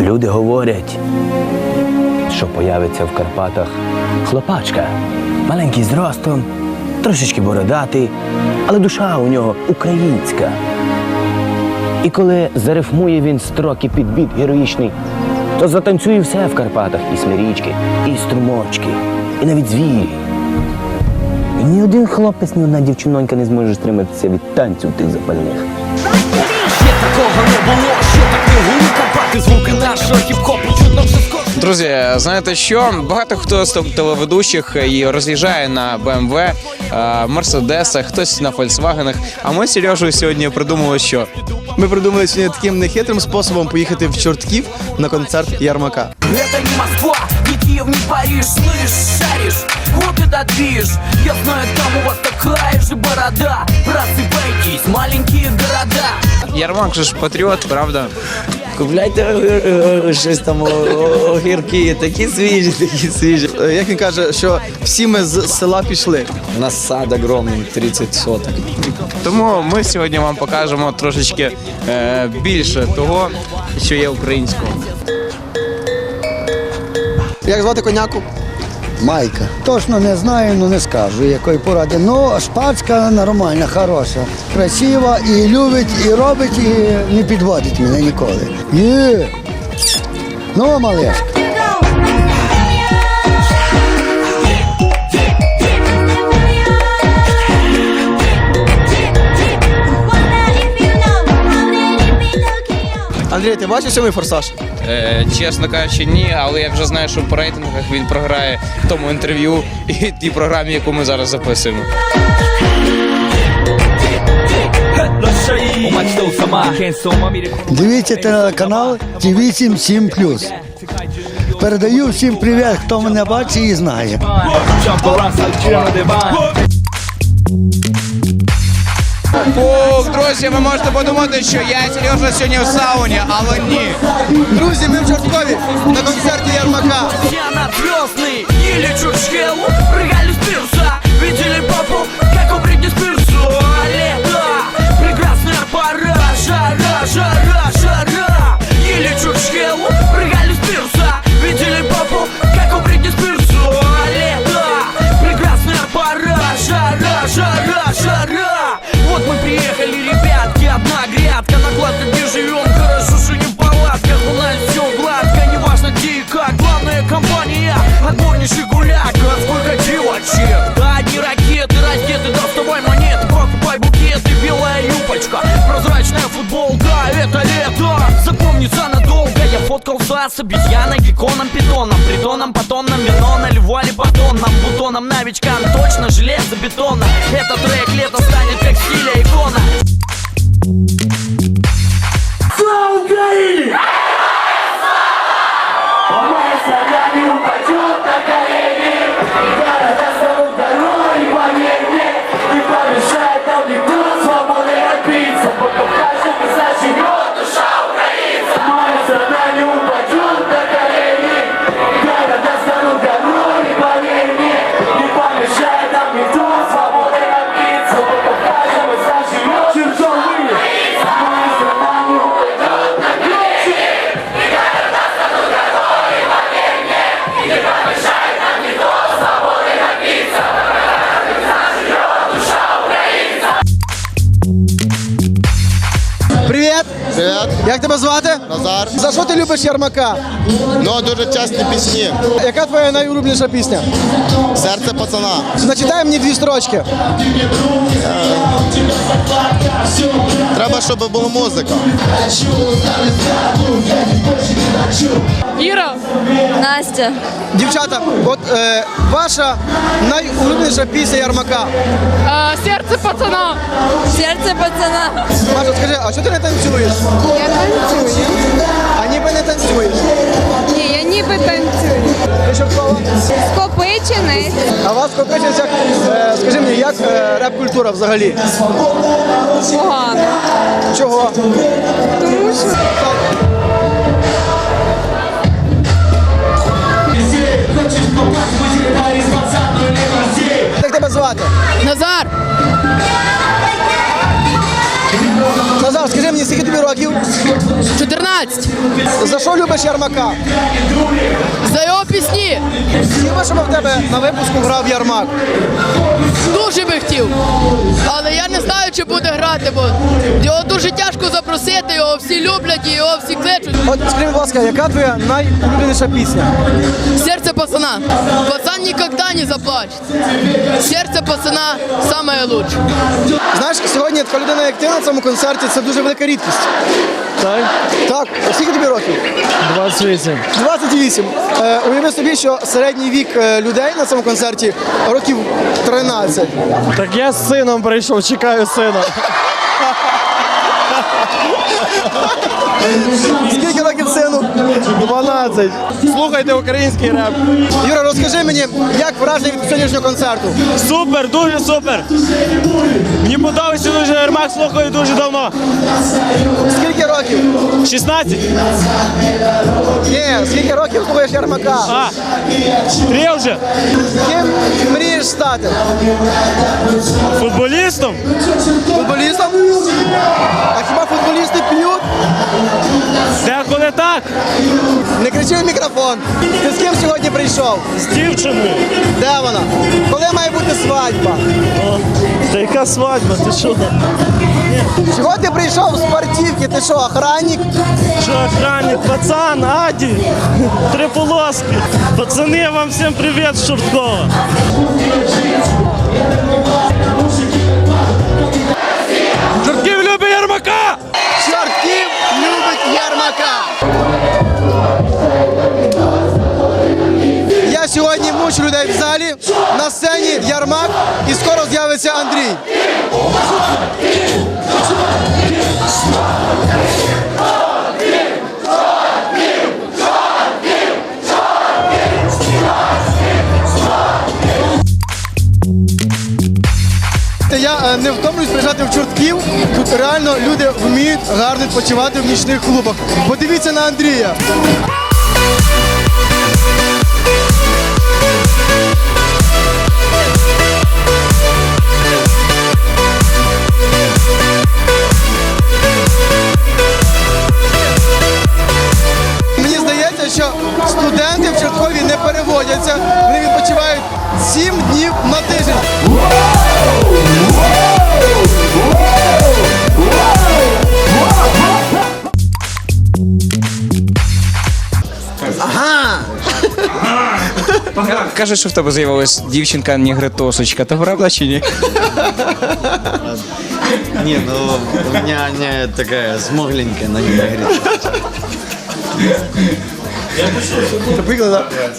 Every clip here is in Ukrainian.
Люди говорять, що появиться в Карпатах хлопачка. Маленький зростом, трошечки бородатий, але душа у нього українська. І коли зарифмує він строки під біт героїчний, то затанцює все в Карпатах і смирічки, і струмочки, і навіть звірі. І ні один хлопець, ні одна дівчинонька не зможе стриматися від танців тих запальних. Ще такого не було, ще так не гулі Карпати, звуки нашого хіп-хопу чутно все скоро. Друзі, знаєте що? Багато хто з телеведучих і роз'їжджає на BMW, е, Мерседесах, хтось на Фольксвагенах. А ми з Сережею сьогодні придумали, що Ми придумали сьогодні таким нехитрим способом поїхати в Чортків на концерт Ярмака. Это не Москва, не Киев, не Париж Слышь, шаришь, вот это движ Я знаю, там у вас такая же борода Просыпайтесь, маленькие города Ярмак же ж патріот, правда? Купляйте щось там огірки, такі свіжі, такі свіжі. Е, Як він каже, що всі ми з села пішли. У нас сад огромний, 30 соток. Тому ми сьогодні вам покажемо трошечки е, більше того, що є українського. Як звати коняку? Майка. Точно не знаю, ну не скажу, якої поради. Ну, шпацька нормальна, хороша, красива і любить, і робить, і не підводить мене ніколи. Є. Ну, малешка. Андрій, ти бачив сьомий форсаж? Е, чесно кажучи, ні, але я вже знаю, що по рейтингах він програє тому інтерв'ю і тій програмі, яку ми зараз записуємо. Дивіться телеканал ТВ 7 Передаю всім привіт, хто мене бачить і знає. Фух, друзі, ви можете подумати, що я і Сережа сьогодні в сауні, але ні. Друзі, ми в Чорткові на концерті Ярмака. Я над звездный или Чурчхеллу Прыгали с пирса, видели папу, как у Бритні Спирсу Лето, прекрасная пора, жара, жара Это лето, запомнится надолго. Я фоткался с обезьяной, гекконом, питоном Притоном, потонном, вино наливали батоном Бутоном, новичкам, точно железобетонно Этот трек лето станет Як тебе звати? Назар. За що ти любиш Ярмака? Ну, дуже часті пісні. Яка твоя найулюбленіша пісня? Серце пацана. Начитай мені дві строчки. Треба, щоб була музика. Настя. Дівчата, от е, ваша найулюбленіша пісня Ярмака. А, серце пацана. Серце пацана. Маша, скажи, а що ти не танцюєш? Я танцюю. А ніби не танцюєш. Ні, я ніби танцюю. Ти Чорткова? Скопичений. А вас копичець, як, е, скажи мені, як е, реп-культура взагалі? Погано. Чого? Тому що звати? Назар. Назар, скажи мені, скільки тобі років? 14. За що любиш Ярмака? За його пісні Хотів би, щоб в тебе на випуску грав Ярмак. дуже би хотів. Але я не знаю, чи буде грати, бо його дуже тяжко запросити, його всі люблять і його всі кличуть. От скажи, будь ласка, яка твоя найулюбленіша пісня? Серце пацана. Пацан ніколи не заплачет. Серце пацана самое лучше. Знаєш, сьогодні така людина, як ти на цьому концерті, це дуже велика рідкість. Так, Так, а скільки тобі років? 28. 28. Е, уяви собі, що середній вік е, людей на цьому концерті років 13. Так я з сином прийшов, чекаю сина. Скільки років сину? 12. Слухайте український реп. Юра, розкажи мені, як враження від сьогоднішнього концерту? Супер, дуже супер. Мені подобається дуже Ермак, слухаю дуже давно. Скільки років? 16. Ні, скільки років слухаєш Ярмака? А, три вже. Ким мрієш стати? Футболістом? Футболістом? А хіба футболісти п'ють? Деколи так. Не кричи в мікрофон. Ти з ким сьогодні прийшов? З дівчиною. Де вона? Коли має бути свадьба? Та яка свадьба, ти що? Чого ти прийшов в спортивки? Ти що, охранник? Що охранник, пацан, Аді, три полоски. Пацани, вам всім привіт з Шорткова. Чортків любить Ярмака! Сьогодні людей в залі. На сцені Ярмак і скоро з'явиться Андрій. Я е, не втомлююсь приїжджати в чортків. Тут реально люди вміють гарно відпочивати в нічних клубах. Подивіться на Андрія. Каже, що в тебе з'явилась дівчинка нігритосочка. Та правда чи ні? Не, ну у меня Аня такая смугленькая, но не говорит.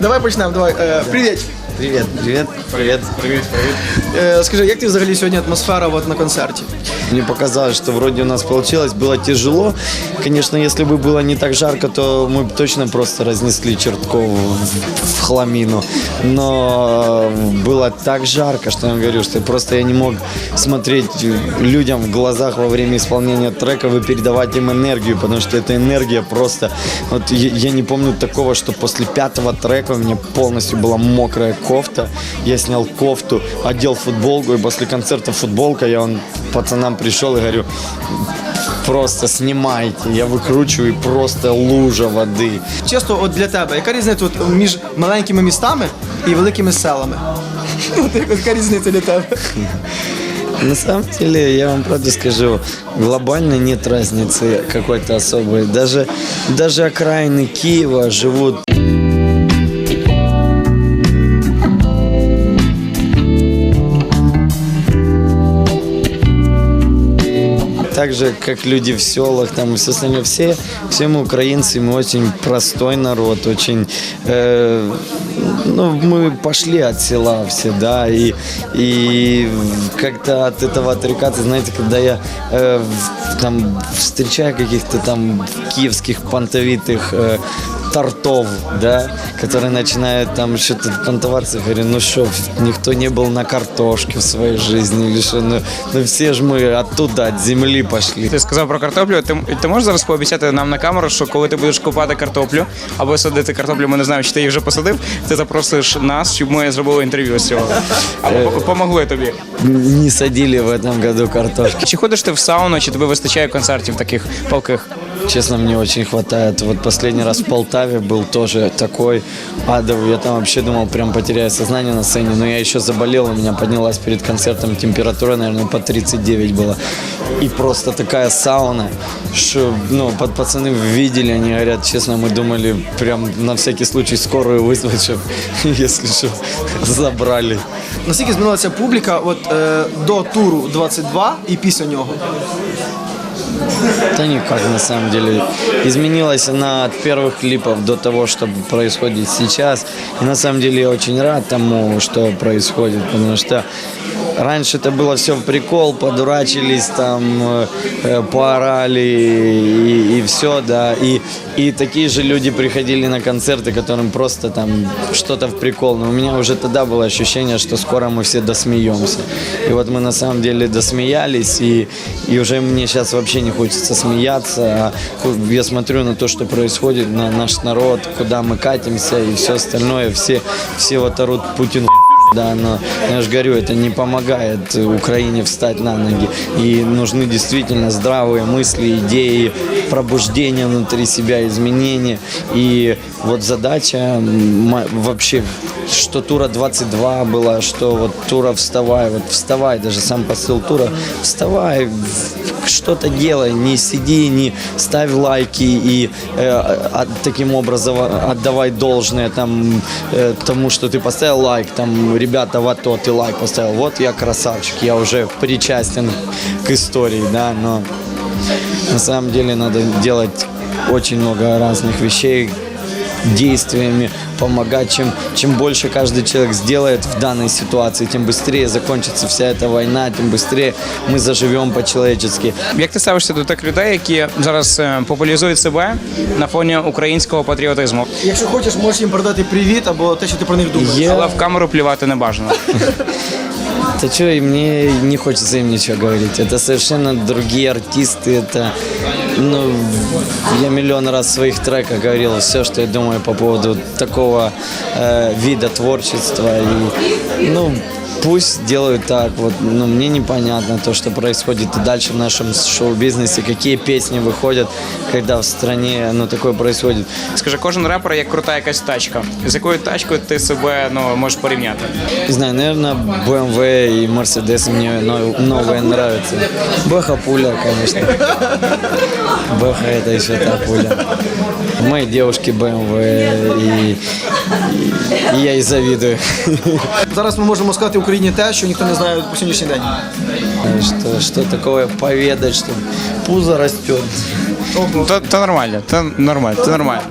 Давай почнемо. Давай. Е, привіт. Привет, привет, привет, привет, привет. Е, скажи, як ти взагалі сьогодні атмосфера от, на концерті? Мне показалось, что вроде у нас получилось, было тяжело. Конечно, если бы было не так жарко, то мы бы точно просто разнесли Чертков в, в хламину. Но было так жарко, что я говорю, что просто я не мог смотреть людям в глазах во время исполнения треков и передавать им энергию, потому что эта энергия просто... Вот я, я не помню такого, что после пятого трека у меня полностью была мокрая кофта. Я снял кофту, одел футболку, и после концерта футболка я он пацанам пришел и говорю, просто снимайте. Я выкручиваю и просто лужа воды. Чесно, от для тебе, яка різниця от між маленькими містами і великими селами? От яка різниця для тебе? На самом деле, я вам правда скажу, глобально нет разницы какой-то особой. Даже, даже окраины Киева живут так же, как люди в селах, там и все остальное. Все, все мы украинцы, мы очень простой народ, очень... э, ну, мы пошли от села все, да, и, и как-то от этого отрекаться, знаете, когда я э, в- там встречаю каких-то там киевских понтовитых э, тортов, да, которые начинают там что-то понтоваться. Говорю, ну что, никто не был на картошке в своей жизни или что, ну, ну все же мы оттуда, от земли пошли. Ти сказав про картоплю. Ти, ти можеш зараз пообіцяти нам на камеру, що коли ти будеш купати картоплю або садити картоплю, ми не знаємо, чи ти її вже посадив, ти запросиш нас, щоб ми зробили інтерв'ю з цього. Або по- помогли тобі. Не садили в этом году картошки. Чи ходиш ти в сауну, чи тобі вистачає концертів таких палких? Честно, мне очень хватает. Вот последний раз в Полтаве был тоже такой адовый. Я там вообще думал, прям потеряю сознание на сцене. Но я еще заболел, у меня поднялась перед концертом температура, наверное, по 39 была. И просто такая сауна, что, ну, под пацаны видели, они говорят, честно, мы думали, прям на всякий случай скорую вызвать, чтобы, если что, забрали. Наскільки змінилася публіка от, е, до туру 22 і після нього? Да никак, на самом деле. Изменилась она от первых клипов до того, что происходит сейчас. И на самом деле я очень рад тому, что происходит, потому что раньше это было все в прикол, подурачились там, э, э, поорали и, и все, да. И, и такие же люди приходили на концерты, которым просто там что-то в прикол. Но у меня уже тогда было ощущение, что скоро мы все досмеемся. И вот мы на самом деле досмеялись, и, и уже мне сейчас вообще не хочется смеяться. А я смотрю на то, что происходит, на наш народ, куда мы катимся и все остальное. Все, все вот орут Путин да, но я же говорю, это не помогает Украине встать на ноги. И нужны действительно здравые мысли, идеи, пробуждение внутри себя, изменения. И вот задача м, вообще, что тура 22 была, что вот тура вставай, вот вставай, даже сам посыл тура, вставай, что-то делай, не сиди, не ставь лайки и э, а- таким образом отдавай должное там э, тому, что ты поставил лайк, там ребята в АТО ты лайк поставил, вот я красавчик, я уже причастен к истории, да, но на самом деле надо делать очень много разных вещей, действиями помогать. Чем, чем больше каждый человек сделает в данной ситуации, тем быстрее закончится вся эта война, тем быстрее мы заживем по-человечески. Як ти ставишся до тих людей, які зараз е, популяризують себе на фоні українського патріотизму? Якщо хочеш, можеш їм передати привіт або те, що ти про них думаєш. Я- Але в камеру плювати не бажано. Да что, и мне не хочется им ничего говорить. Это совершенно другие артисты. Это, ну, я миллион раз в своих треках говорил все, что я думаю по поводу такого э, вида творчества. И, ну, пусть делают так. Вот, ну, мне непонятно то, что происходит и дальше в нашем шоу-бизнесе, какие песни выходят, когда в стране, ну, такое происходит. Скажи, кожен репер як крута якась тачка. З якою тачкою ти себе ну, можеш порівняти? Не знаю, наверное, BMW и Mercedes мне но- новые нравятся. Бэха пуля, конечно. Бэха это еще та пуля. У моей девушки BMW и, и- и я ей завидую. Зараз ми можемо сказати Україні те, що ніхто не знає по сьогоднішній день. Что, что такое поведать, что пузо растет. То, то нормально, то нормально, то нормально.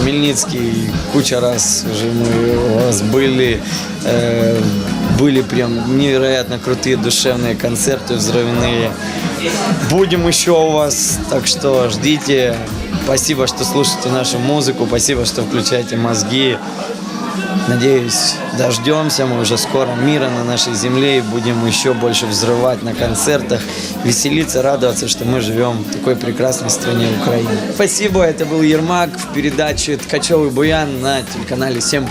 Хмельницкий куча раз уже мы у вас были. э, были прям невероятно крутые душевные концерты взрывные. Будем еще у вас, так что ждите. Спасибо, что слушаете нашу музыку, спасибо, что включаете мозги. Надеюсь, дождемся мы уже скоро мира на нашей земле и будем еще больше взрывать на концертах, веселиться, радоваться, что мы живем в такой прекрасной стране Украины. Спасибо, это был Ермак в передаче «Ткачевый буян» на телеканале 7+.